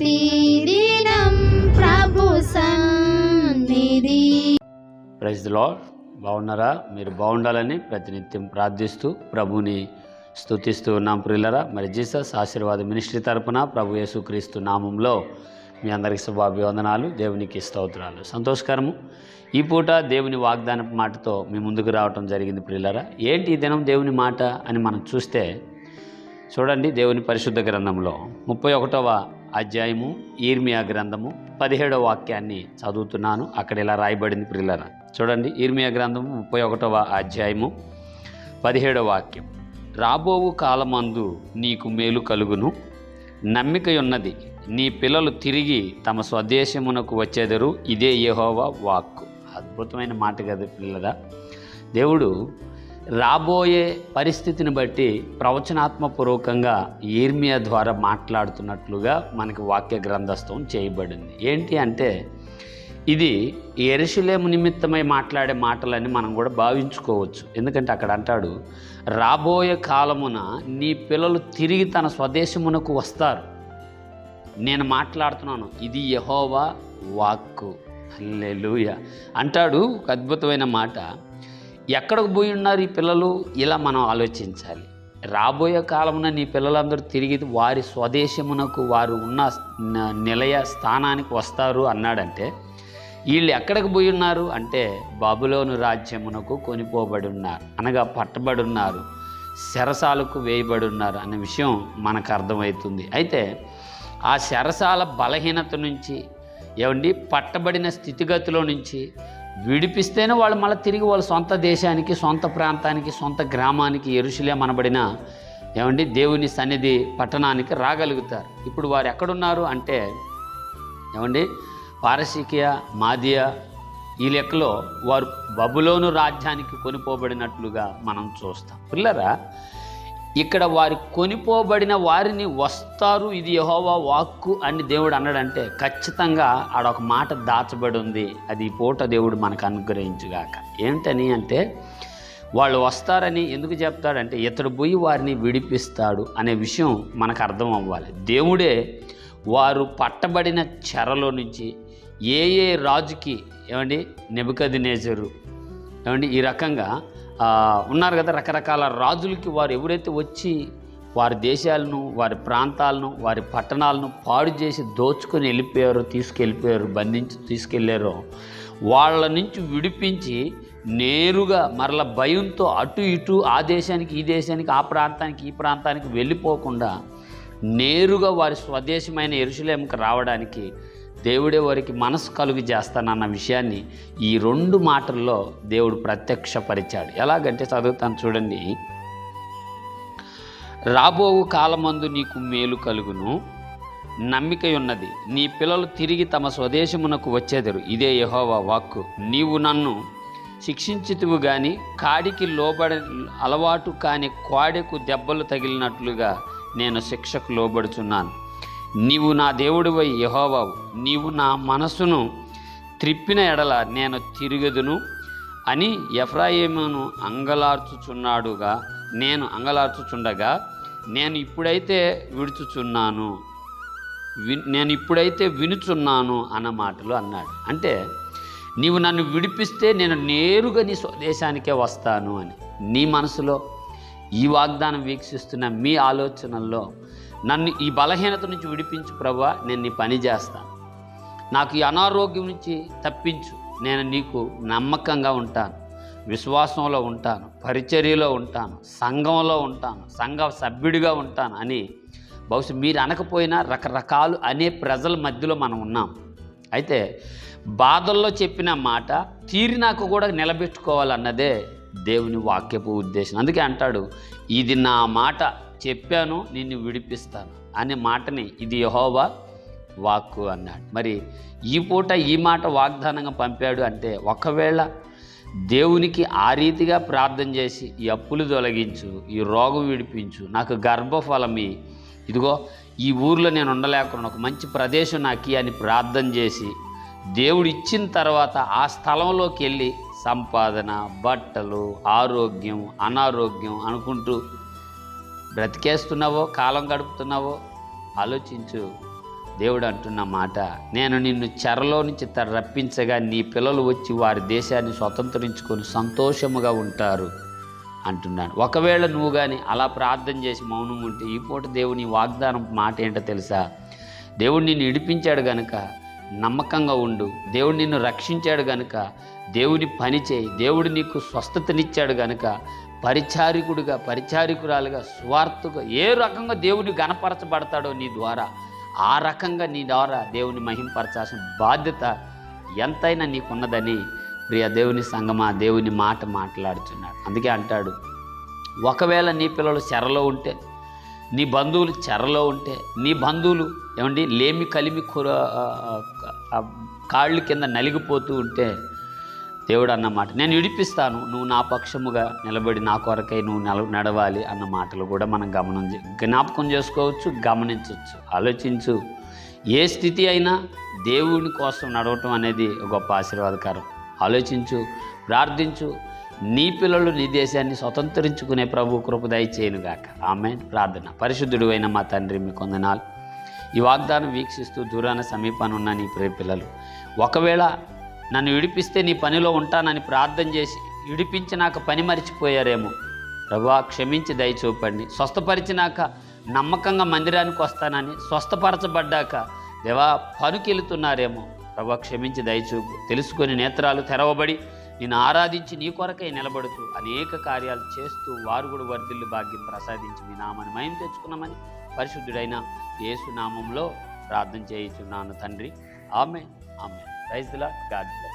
ప్రతిదినం ప్రభు సన్నిధి. ప్రైజ్ బాగున్నారా? మీరు బాగుండాలని ప్రతినిత్యం ప్రార్థిస్తూ ప్రభుని స్తుతిస్తూ ఉన్నాం ప్రియులరా. మరి జీసస్ ఆశీర్వాద మినిస్ట్రీ తరపున ప్రభు యేసుక్రీస్తు నామంలో మీ అందరికి శుభాభివందనాలు దేవునికి స్తోత్రాలు. సంతోషకరము. ఈ పూట దేవుని వాగ్దాన మాటతో మీ ముందుకు రావటం జరిగింది ప్రియులరా. ఏంటి ఈ దినం దేవుని మాట అని మనం చూస్తే చూడండి దేవుని పరిశుద్ధ గ్రంథంలో ముప్పై ఒకటవ అధ్యాయము ఈర్మియా గ్రంథము పదిహేడవ వాక్యాన్ని చదువుతున్నాను. అక్కడ ఇలా రాయబడింది ప్రిల్లర చూడండి ఈర్మియా గ్రంథము ముప్పై ఒకటవ అధ్యాయము పదిహేడవ వాక్యం. రాబోవు కాలమందు నీకు మేలు కలుగును. నమ్మిక ఉన్నది నీ పిల్లలు తిరిగి తమ స్వదేశమునకు వచ్చేదరు. ఇదే యహోవా వాక్కు. అద్భుతమైన మాట కదా పిల్లరా దేవుడు రాబోయే పరిస్థితిని బట్టి ప్రవచనాత్మపూర్వకంగా ఈర్మియా ద్వారా మాట్లాడుతున్నట్లుగా మనకి వాక్య గ్రంథస్థం చేయబడింది. ఏంటి అంటే ఇది ఎరుషులేము నిమిత్తమై మాట్లాడే మాటలని మనం కూడా భావించుకోవచ్చు. ఎందుకంటే అక్కడ అంటాడు రాబోయే కాలమున నీ పిల్లలు తిరిగి తన స్వదేశమునకు వస్తారు. నేను మాట్లాడుతున్నాను ఇది యహోవా వాక్కు. లూయ అంటాడు ఒక అద్భుతమైన మాట. ఎక్కడికి పోయి ఉన్నారు ఈ పిల్లలు? ఇలా మనం ఆలోచించాలి. రాబోయే కాలమున నీ పిల్లలందరూ తిరిగి వారి స్వదేశమునకు వారు ఉన్న నిలయ స్థానానికి వస్తారు అన్నాడంటే వీళ్ళు ఎక్కడికి పోయి ఉన్నారు? అంటే బాబులోను రాజ్యమునకు కొనిపోబడి ఉన్నారు అనగా పట్టబడి ఉన్నారు శరసాలకు వేయబడి ఉన్నారు అనే విషయం మనకు అర్థమవుతుంది. అయితే ఆ శరసాల బలహీనత నుంచి ఏమండి? పట్టబడిన స్థితిగతిలో నుంచి విడిపిస్తేనే వాళ్ళు మళ్ళీ తిరిగి వాళ్ళ సొంత దేశానికి సొంత ప్రాంతానికి సొంత గ్రామానికి ఎరుసలే మనబడిన ఏమండి దేవుని సన్నిధి పట్టణానికి రాగలుగుతారు. ఇప్పుడు వారు ఎక్కడున్నారు అంటే ఏమండి పారసీకియ మాదియ ఈ లెక్కలో వారు బబులోను రాజ్యానికి కొనిపోబడినట్లుగా మనం చూస్తాం. పిల్లరా ఇక్కడ వారి కొనిపోబడిన వారిని వస్తారు. ఇది యహోవా వాక్కు అని దేవుడు అన్నాడంటే ఖచ్చితంగా ఆడొక మాట దాచబడి ఉంది. అది ఈ పూట దేవుడు మనకు అనుగ్రహించుగాక. ఏంటని అంటే వాళ్ళు వస్తారని ఎందుకు చెప్తాడంటే ఇతడు పోయి వారిని విడిపిస్తాడు అనే విషయం మనకు అర్థం అవ్వాలి. దేవుడే వారు పట్టబడిన చెరలో నుంచి ఏ ఏ రాజుకి ఏమండి? నెబకది నేజరు ఏమండి? ఈ రకంగా ఉన్నారు కదా రకరకాల రాజులకి వారు ఎవరైతే వచ్చి వారి దేశాలను వారి ప్రాంతాలను వారి పట్టణాలను పాడు చేసి దోచుకొని వెళ్ళిపోయారో తీసుకెళ్ళిపోయారు బంధించి తీసుకెళ్ళారో వాళ్ళ నుంచి విడిపించి నేరుగా మరల భయంతో అటు ఇటు ఆ దేశానికి ఈ దేశానికి ఆ ప్రాంతానికి ఈ ప్రాంతానికి వెళ్ళిపోకుండా నేరుగా వారి స్వదేశమైన ఎరుసలేంకి రావడానికి దేవుడే వారికి మనసు కలుగు చేస్తానన్న విషయాన్ని ఈ రెండు మాటల్లో దేవుడు ప్రత్యక్షపరిచాడు. ఎలాగంటే చదువుతాను చూడండి. రాబోవు కాలమందు నీకు మేలు కలుగును. నమ్మిక ఉన్నది నీ పిల్లలు తిరిగి తమ స్వదేశమునకు వచ్చేదరు. ఇదే యహోవా వాక్కు. నీవు నన్ను శిక్షించుతువు కానీ కాడికి లోబడి అలవాటు కాని కోడెకు దెబ్బలు తగిలినట్లుగా నేను శిక్షకు లోబడుచున్నాను. నీవు నా దేవుడివై యహోవావు. నీవు నా మనసును త్రిప్పిన ఎడల నేను తిరుగుదును అని ఎఫ్రాయిమును అంగలార్చుచున్నాడుగా. నేను అంగలార్చుచుండగా నేను ఇప్పుడైతే విడుచుచున్నాను. వి- నేను ఇప్పుడైతే వినుచున్నాను అన్న మాటలు అన్నాడు. అంటే నీవు నన్ను విడిపిస్తే నేను నేరుగా నీ స్వదేశానికే వస్తాను అని. నీ మనసులో ఈ వాగ్దానం వీక్షిస్తున్న మీ ఆలోచనల్లో నన్ను ఈ బలహీనత నుంచి విడిపించు ప్రభా నేను నీ పని చేస్తాను. నాకు ఈ అనారోగ్యం నుంచి తప్పించు. నేను నీకు నమ్మకంగా ఉంటాను. విశ్వాసంలో ఉంటాను. పరిచర్యలో ఉంటాను. సంఘంలో ఉంటాను. సంఘ సభ్యుడిగా ఉంటాను అని బహుశా మీరు అనకపోయినా రకరకాలు అనే ప్రజల మధ్యలో మనం ఉన్నాం. అయితే బాధల్లో చెప్పిన మాట తీరినాకు కూడా నిలబెట్టుకోవాలన్నదే దేవుని వాక్యపు ఉద్దేశం. అందుకే అంటాడు ఇది నా మాట చెప్పాను నిన్ను విడిపిస్తాను అనే మాటని ఇది యహోవా వాక్కు అన్నాడు. మరి ఈ పూట ఈ మాట వాగ్దానంగా పంపాడు అంటే ఒకవేళ దేవునికి ఆ రీతిగా ప్రార్థన చేసి ఈ అప్పులు తొలగించు ఈ రోగం విడిపించు నాకు గర్భఫలమి ఇదిగో ఈ ఊర్లో నేను ఉండలేకుండా ఒక మంచి ప్రదేశం నాకు అని ప్రార్థన చేసి దేవుడు ఇచ్చిన తర్వాత ఆ స్థలంలోకి వెళ్ళి సంపాదన బట్టలు ఆరోగ్యం అనారోగ్యం అనుకుంటూ బ్రతికేస్తున్నావో కాలం గడుపుతున్నావో ఆలోచించు. దేవుడు అంటున్న మాట నేను నిన్ను చెరలో నుంచి త- రప్పించగా నీ పిల్లలు వచ్చి వారి దేశాన్ని స్వతంత్రించుకొని సంతోషముగా ఉంటారు అంటున్నాడు. ఒకవేళ నువ్వు కానీ అలా ప్రార్థన చేసి మౌనం ఉంటే ఈ పూట దేవుని వాగ్దానం మాట ఏంటో తెలుసా? దేవుడు నిన్ను ఇడిపించాడు గనుక నమ్మకంగా ఉండు. దేవుడు నిన్ను రక్షించాడు గనుక దేవుని పని చేయి. దేవుడు నీకు స్వస్థతనిచ్చాడు గనుక పరిచారికుడిగా పరిచారికురాలుగా స్వార్థగా ఏ రకంగా దేవుని గణపరచబడతాడో నీ ద్వారా ఆ రకంగా నీ ద్వారా దేవుని మహింపరచాల్సిన బాధ్యత ఎంతైనా నీకున్నదని ప్రియ దేవుని సంగమా దేవుని మాట మాట్లాడుతున్నాడు. అందుకే అంటాడు ఒకవేళ నీ పిల్లలు చెరలో ఉంటే నీ బంధువులు చెరలో ఉంటే నీ బంధువులు ఏమండి లేమి కలిమి కూర కాళ్ళు కింద నలిగిపోతూ ఉంటే దేవుడు అన్నమాట నేను విడిపిస్తాను. నువ్వు నా పక్షముగా నిలబడి నా కొరకై నువ్వు నిల నడవాలి అన్న మాటలు కూడా మనం గమనం చే- జ్ఞాపకం చేసుకోవచ్చు గమనించవచ్చు. ఆలోచించు. ఏ స్థితి అయినా దేవుని కోసం నడవటం అనేది గొప్ప ఆశీర్వాదకరం. ఆలోచించు ప్రార్థించు. నీ పిల్లలు నీ దేశాన్ని స్వతంత్రించుకునే ప్రభు కృప దయచేయనుగాక ఆమె ప్రార్థన. పరిశుద్ధుడు అయిన మా తండ్రి మీ కొందనాలు. ఈ వాగ్దానం వీక్షిస్తూ దూరాన సమీపాన్ని ఉన్న నీ ప్రియ పిల్లలు. ఒకవేళ నన్ను విడిపిస్తే నీ పనిలో ఉంటానని ప్రార్థన చేసి విడిపించినాక పని మరిచిపోయారేమో. ప్రభా క్షమించి దయ చూపండి. స్వస్థపరిచినాక నమ్మకంగా మందిరానికి వస్తానని స్వస్థపరచబడ్డాక దేవా పనుకెళ్తున్నారేమో. ప్రభా క్షమించి దయచూపు తెలుసుకొని నేత్రాలు తెరవబడి నేను ఆరాధించి నీ కొరకై నిలబడుతూ అనేక కార్యాలు చేస్తూ వారు కూడా వర్ధిల్లు భాగ్యం ప్రసాదించి మీ నామని మయం తెచ్చుకున్నామని పరిశుద్ధుడైన యేసునామంలో ప్రార్థన చేయుచున్నాను తండ్రి. ఆమె ఆమె Praise the Lord. God bless.